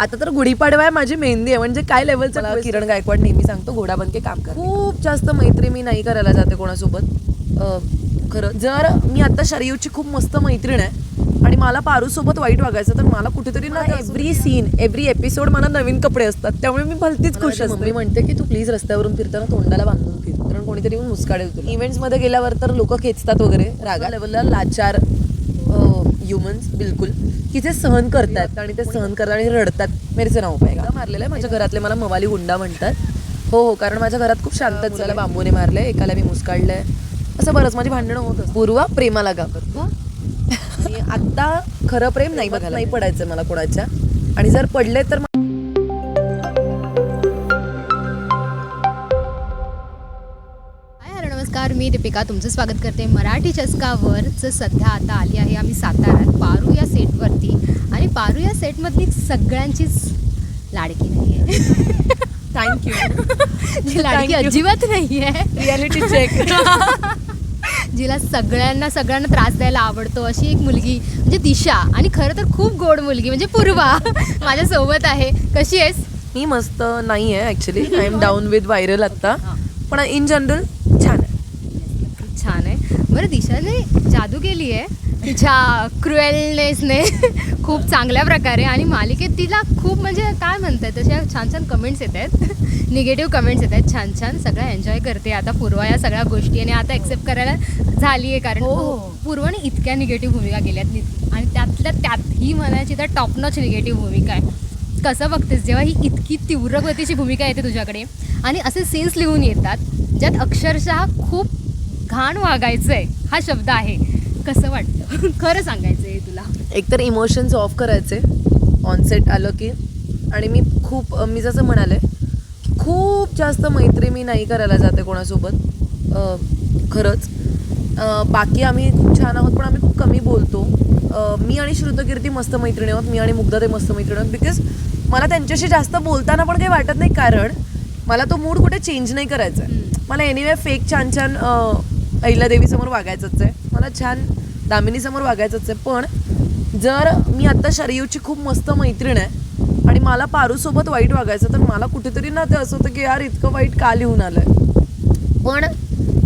आता तर गुढीपाडवा आहे माझी मेहंदी आहे म्हणजे काय लेवलचं किरण गायकवाड नेहमी सांगतो घोडा बनके काम कर. खूप जास्त मैत्री मी नाही करायला जाते कोणासोबत. खरं जर मी आता शरीयूची खूप मस्त मैत्रीण आहे आणि मला पारू सोबत वाईट वागायचं तर मला कुठेतरी ना एव्हरी सीन एव्हरी एपिसोड मला नवीन कपडे असतात त्यामुळे मी भलतीच खुश असते. मी म्हणते की तू प्लीज रस्त्यावरून फिरताना तोंडाला बांधून फिर कारण कोणीतरी येऊन मुस्काडेल तुला. इव्हेंट्समध्ये गेल्यावर तर लोक खेचतात वगैरे रागा लेवलला लाचार ह्युमन्स बिलकुल की जे सहन करतात आणि ते सहन करतात आणि रडतात. मेरेचे नाव पाहिजे मारलेलं आहे माझ्या घरातले मला मवाली गुंडा म्हणतात. हो हो कारण माझ्या घरात खूप शांत झालं बांबूने मारले एकाला मी मुस्काडलंय असं बरंच माझी भांडणं होत. पूर्वा प्रेमाला घाबरतो आणि आता खरं प्रेम नाही बघायला नाही पडायचं मला कोणाच्या. आणि जर पडले तर नमस्कार मी दीपिका तुमचं स्वागत करते. मराठी चस्कावरचं सध्या आता आली आहे आम्ही साताऱ्यात. पारू या सेटवरती आणि पारू या सेटमधली सगळ्यांचीच लाडकी नाही आहे थँक्यू जी लाडकी. अजिबात नाही आहे रियालिटी चेक जिला सगळ्यांना सगळ्यांना त्रास द्यायला आवडतो अशी एक मुलगी म्हणजे दिशा. आणि खरं तर खूप गोड मुलगी म्हणजे पूर्वा माझ्यासोबत आहे. कशी आहेस? मी मस्त नाही आहे actually I am down with viral आत्ता पण इन जनरल छान आहे. बरं दिशाने जादू केली आहे. तिच्या क्रुएलनेसने खूप चांगल्या प्रकारे आणि मालिकेत तिला खूप म्हणजे काय म्हणतात तशा छान छान कमेंट्स येत आहेत. निगेटिव्ह कमेंट्स येत आहेत. छान छान सगळं एन्जॉय करते. आता पूर्वा या सगळ्या गोष्टी आणि आता ॲक्सेप्ट करायला झाली आहे कारण हो. पूर्वाने इतक्या निगेटिव्ह भूमिका केल्यात. आणि त्यातल्या त्यात ही म्हणायची तर टॉप नॉच निगेटिव्ह भूमिका आहे. कसं बघतेस जेव्हा ही इतकी तीव्र गतीची भूमिका येते तुझ्याकडे. आणि असे सीन्स लिहून येतात ज्यात अक्षरशः खूप घाण वागायचं आहे हा शब्द आहे. कसं वाटतं? खरं सांगायचं आहे तुला. एकतर इमोशन्स ऑफ करायचे. ऑनसेट आलं की. आणि मी खूप मी जसं म्हणाले खूप जास्त मैत्री मी नाही करायला जाते कोणासोबत. खरंच. बाकी आम्ही खूप छान आहोत पण आम्ही खूप कमी बोलतो. मी आणि श्रुतकीर्ती मस्त मैत्रिणी आहोत. मी आणि मुग्धा ते मस्त मैत्रिणी आहोत. बिकॉज मला त्यांच्याशी जास्त बोलताना पण काही वाटत नाही कारण मला तो मूड कुठे चेंज नाही करायचा आहे. मला एनिवे फेक छान छान अहिल्यादेवीसमोर वागायचंच आहे. मला छान दामिनीसमोर वागायचंच आहे. पण जर मी आत्ता शरीयूची खूप मस्त मैत्रीण आहे आणि मला पारूसोबत वाईट वागायचं तर मला कुठेतरी ना ते असं होतं की यार इतकं वाईट का लिहून आलं आहे पण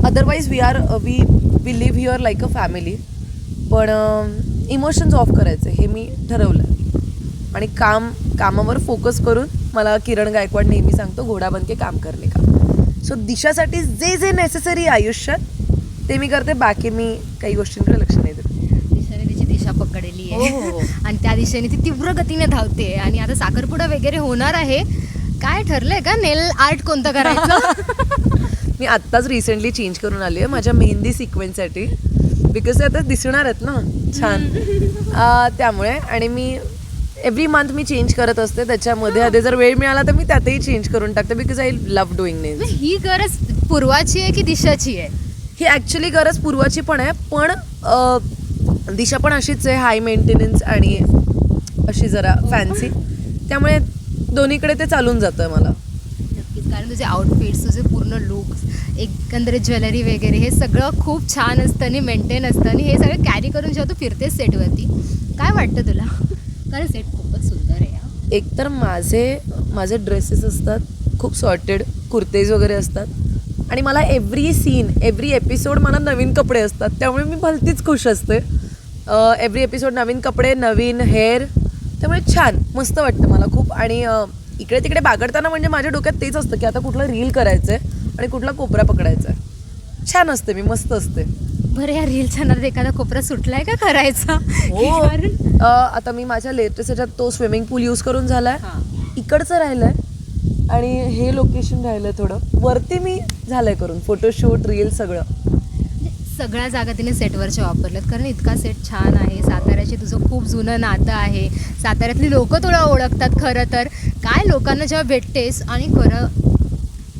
otherwise we are we we live your like a family पण um, इमोशन्स ऑफ करायचे हे मी ठरवलं आणि काम कामावर फोकस करून मला किरण गायकवाड नेहमी सांगतो घोडा बनके काम करणे का. सो दिशासाठी जे जे नेसेसरी आयुष्यात ते मी करते बाकी मी काही गोष्टींकडे लक्ष नाही देत. दिशेने तिची दिशा पकडलेली हो, हो, आहे हो. आणि त्या दिशेने ती तीव्र गतीने धावते. आणि आता साखरपुडा वगैरे होणार आहे. काय ठरलंय का? नेल आर्ट कोणतं करायचं? मी आत्ताच रिसेंटली चेंज करून आली आहे माझ्या मेहंदी सिक्वेन्ससाठी बिकॉज ते आता दिसणार आहेत ना. छान. त्यामुळे. आणि मी एव्हरी मंथ मी चेंज करत असते. त्याच्यामध्ये आधी जर वेळ मिळाला तर मी त्यातही चेंज करून टाकते. Because I love doing nails ही गरज पूर्वाची आहे की दिशाची आहे? ही ॲक्च्युली गरज पूर्वाची पण आहे. पण दिशा पण अशीच आहे हाय मेंटेनन्स आणि अशी जरा फॅन्सी त्यामुळे दोन्हीकडे ते चालून जातं मला. नक्कीच. कारण तुझे आउटफिट्स तुझे पूर्ण लुक्स एकंदरीत ज्वेलरी वगैरे हे सगळं खूप छान असतं आणि मेंटेन असतं. आणि हे सगळं कॅरी करून जेव्हा तू फिरतेस सेटवरती काय वाटतं तुला? कारण सेट खूपच सुंदर आहे हा. एकतर माझे माझे ड्रेसेस असतात खूप सॉर्टेड कुर्तेज वगैरे असतात. आणि मला एव्हरी सीन एव्हरी एपिसोड मला नवीन कपडे असतात. त्यामुळे मी भलतीच खुश असते. एव्हरी एपिसोड नवीन कपडे नवीन हेअर त्यामुळे छान मस्त वाटतं मला खूप. आणि इकडे तिकडे बागडताना म्हणजे माझ्या डोक्यात तेच असतं की आता कुठलं रील करायचं आहे आणि कुठला कोपरा पकडायचा आहे छान असते मी मस्त असते. बरं या रीलच्या नादात एखादा कोपरा सुटलाय का करायचा? हो. कारण आता मी माझ्या लेटेस्ट ह्याच्यात तो स्विमिंग पूल यूज करून झालाय. हां. इकडचं राहिलंय आणि हे लोकेशन राहिलंय थोडं. वरती मी झालंय करून फोटोशूट रील सगळं. म्हणजे सगळ्या जागा तिने सेटवरच्या वापरल्यात. कारण इतका सेट छान आहे. साताऱ्याची तुझं खूप जुनं नातं आहे. साताऱ्यातली लोक तुला ओळखतात खरं तर. काय लोकांना जेव्हा भेटतेस आणि खरं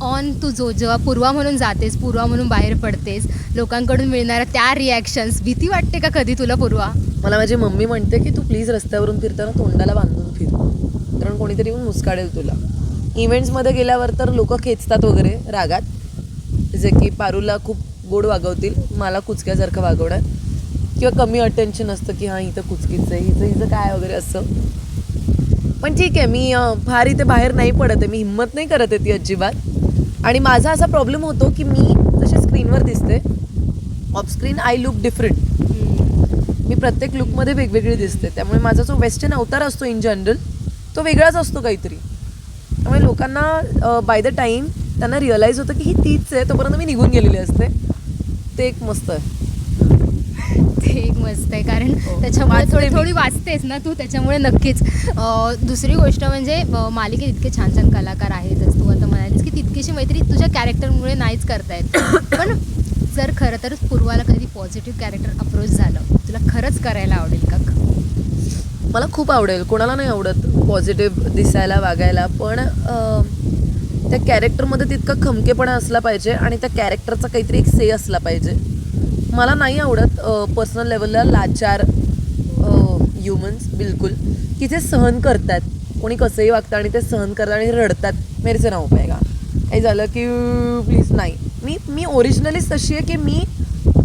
ऑन तू जो जेव्हा पूर्वा म्हणून जातेस पूर्वा म्हणून बाहेर पडतेस लोकांकडून मिळणाऱ्या त्या रिॲक्शन्स भीती वाटते का कधी तुला पूर्वा? मला माझी मम्मी म्हणते की तू प्लीज रस्त्यावरून फिरताना तोंडाला बांधून फिर. कारण कोणीतरी येऊन मुस्काडेल तुला. इव्हेंट्समध्ये गेल्यावर तर लोक खेचतात वगैरे रागात. जे की पारूला खूप गोड वागवतील मला कुचक्यासारखं वागवणार. किंवा कमी अटेन्शन असतं की हां इथं कुचकीचं आहे हिचं हिचं काय वगैरे असं. पण ठीक आहे मी फार इथे बाहेर नाही पडत आहे मी हिंमत नाही करत आहे ती अजिबात. आणि माझा असा प्रॉब्लेम होतो की मी जसे स्क्रीनवर दिसते ऑफस्क्रीन आय लुक डिफरंट मी प्रत्येक लुकमध्ये वेगवेगळी दिसते. त्यामुळे माझा जो वेस्टर्न अवतार असतो इन जनरल तो वेगळाच असतो काहीतरी. त्यामुळे लोकांना बाय द टाईम त्यांना रिअलाईज होतं की ही तीच आहे तोपर्यंत मी निघून गेलेली असते. ते एक मस्त आहे. ते एक मस्त आहे कारण हो. त्याच्यामुळे थोडी. थोडी वाचतेस ना तू त्याच्यामुळे नक्कीच. दुसरी गोष्ट म्हणजे मालिकेत इतके छान छान कलाकार आहेतच. तू आता म्हणालीस की तितकीशी मैत्री तुझ्या कॅरेक्टरमुळे नाहीच करतायत. पण जर खरं तर पूर्वाला कधी पॉझिटिव्ह कॅरेक्टर अप्रोच झालं तुला खरंच करायला आवडेल का? मला खूप आवडेल. कोणाला नाही आवडत पॉझिटिव्ह दिसायला वागायला. पण त्या कॅरेक्टरमध्ये तितका खमकेपणा असला पाहिजे आणि त्या कॅरेक्टरचा काहीतरी एक से असला पाहिजे. मला नाही आवडत पर्सनल लेवलला लाचार ह्युमन्स बिलकुल. की जे सहन करतात. कोणी कसंही वागतं आणि ते सहन करतात आणि रडतात. मेरेचं नाव का? काही झालं की प्लीज नाही. मी मी ओरिजिनलीच तशी आहे की मी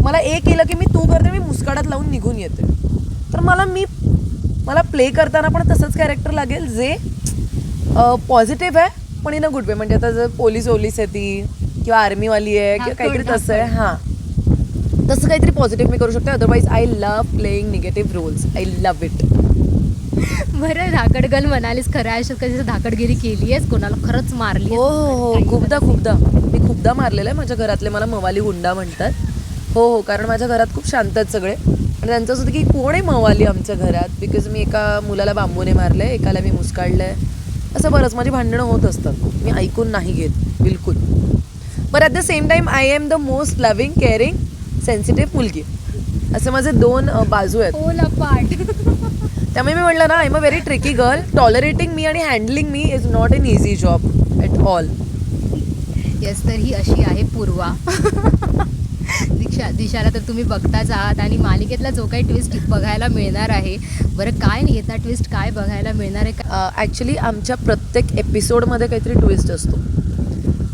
मला हे केलं की मी तू करते मी मुस्काडात लावून निघून येते. तर मला मी मला प्ले करताना पण तसंच कॅरेक्टर लागेल जे पॉझिटिव्ह आहे. पण इन अ गुड वे म्हणजे आता जर पोलीस ओलीस आहे ती किंवा आर्मीवाली आहे किंवा काहीतरी तसं आहे हां. तसं काहीतरी पॉझिटिव्ह मी करू शकते otherwise I love playing negative roles I love it बरं धाकडगल म्हणालीस खऱ्या आयुष्यात कधी धाकडगिरी केली आहेस कोणाला खरंच मारली हो हो हो खूपदा खूपदा. मी खूपदा मारलेलं आहे माझ्या घरातले मला मवाली गुंडा म्हणतात. हो हो कारण माझ्या घरात खूप शांत आहेत सगळे. आणि त्यांचं असं होतं की कोण आहे मवाली आमच्या घरात? बिकॉज मी एका मुलाला बांबूने मारलं आहे एकाला मी मुस्काळलं आहे असं बरंच माझी भांडणं होत असतात. मी ऐकून नाही घेत बिलकुल. But at the same time I am the most loving caring sensitive मुलगी. असे माझे दोन बाजू आहेत. हो त्यामुळे मी म्हटलं ना I am a very tricky girl tolerating मी आणि handling me is not an easy job at all yes तर ही अशी आहे पूर्वा. दिशा दिशाला तर तुम्ही बघताच आहात आणि मालिकेतला जो काही ट्विस्ट बघायला मिळणार आहे बरं काय नाही येता ट्विस्ट काय बघायला मिळणार आहे? ॲक्च्युली आमच्या प्रत्येक एपिसोडमध्ये काहीतरी ट्विस्ट असतो.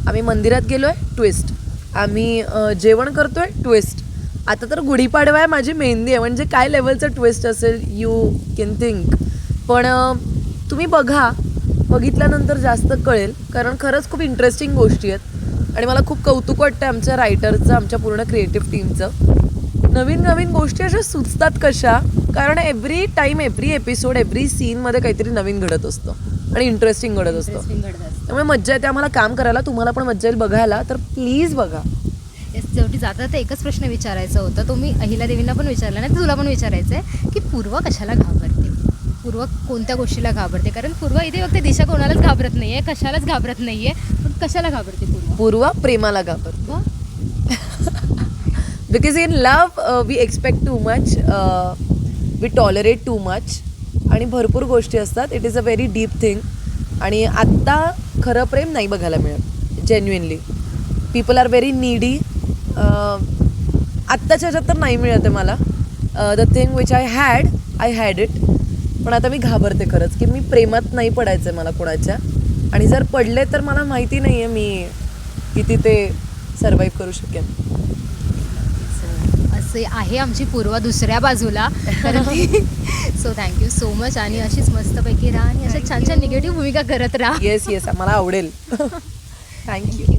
आम्ही मंदिरात गेलो आहे ट्विस्ट आम्ही जेवण करतो आहे ट्विस्ट आता तर गुढीपाडवा आहे माझी मेहंदी आहे. म्हणजे काय लेवलचं ट्विस्ट असेल यू कॅन थिंक पण तुम्ही बघा बघितल्यानंतर जास्त कळेल कारण खरंच खूप इंटरेस्टिंग गोष्टी आहेत. आणि मला खूप कौतुक वाटतं आमच्या रायटरचं आमच्या पूर्ण क्रिएटिव्ह टीमचं नवीन नवीन गोष्टी अशा सुचतात कशा? कारण एव्हरी टाईम एव्हरी एपिसोड एव्हरी सीनमध्ये काहीतरी नवीन घडत असतं आणि इंटरेस्टिंग घडत असतं. त्यामुळे मज्जा येते. आम्हाला काम करायला तुम्हाला पण मज्जा येईल बघायला तर प्लीज बघा. शेवटी जाता तर एकच प्रश्न विचारायचा होता. तो मी अहिला देवींना पण विचारला नाही तर तुला पण विचारायचं आहे की पूर्व कशाला घाबरते पूर्व कोणत्या गोष्टीला घाबरते? कारण पूर्व इथे फक्त दिशा कोणालाच घाबरत नाही आहे कशालाच घाबरत नाही आहे पण कशाला घाबरते पूर्व? पूर्वा प्रेमाला घाबर वा because in love we expect too much we tolerate too much आणि भरपूर गोष्टी असतात. It is a very deep thing आणि आत्ता खरं प्रेम नाही बघायला मिळत. Genuinely people are very needy आत्ताच्या ह्याच्यात तर नाही मिळत आहे मला. The thing which I had I had it पण आता मी घाबरते खरंच की मी प्रेमात नाही पडायचं आहे मला कोणाच्या. आणि जर पडले तर मला माहिती नाही आहे मी किती ते सर्वाईव्ह करू शकेन. असे आहे आमची पूर्वा दुसऱ्या बाजूला. तर सो थँक्यू सो मच आणि अशीच मस्तपैकी राहा आणि अशा छान छान निगेटिव्ह भूमिका करत राहा. येस येस आम्हाला आवडेल. थँक्यू